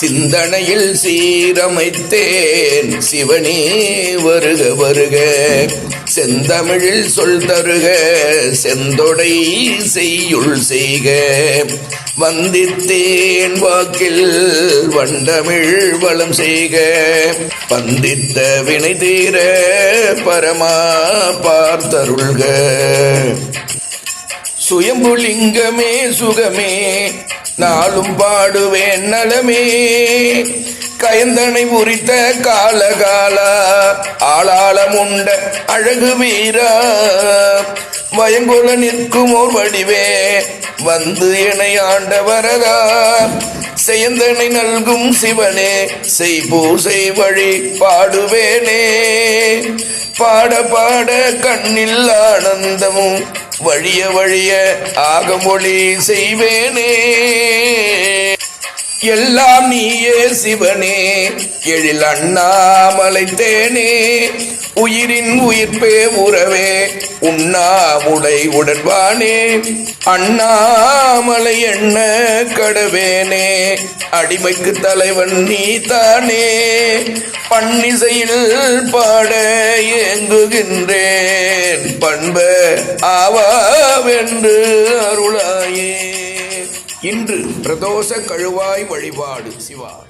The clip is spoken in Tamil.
சிந்தனையில் சீரமைத்தேன். சிவனே வருக வருக. செந்தமிழில் சொல் தருக. செந்தொடை செய்யுள் செய்க. வந்தித்தேன் வாக்கில் வண்டமிழ் வளம் செய்க. பந்தித்த வினை தீர பரமா பார்த்தருள்க. சுயம்புலிங்கமே சுகமே நாளும் பாடுவேன் நலமே. கயந்தனை உரித்த காலகாலா ஆளாளம் உண்ட அழகு வீரா. வயங்குல நிற்கும் ஓர் வடிவே வந்து என்னை ஆண்ட வரதா. செயந்தனை நல்கும் சிவனே செய் பூசை வழி பாடுவேனே. பாட பாட கண்ணில் ஆனந்தமும் வழிய வழிய ஆகமொழி செய்வேனே. எல்லாம் நீயே சிவனே எழில் அண்ணாமலை தேனே. உயிரின் உயிர்ப்பே உறவே உண்ணாமுடை உடன்பானே. அண்ணாமலை என்ன கடவேனே அடிமைக்கு தலைவன் நீ தானே. பன்னிசையில் பாட ஏங்குகின்றேன். பண்ப ஆவாவென்று அருளாயே. இன்று பிரதோஷ கழுவாய் வழிபாடு சிவா.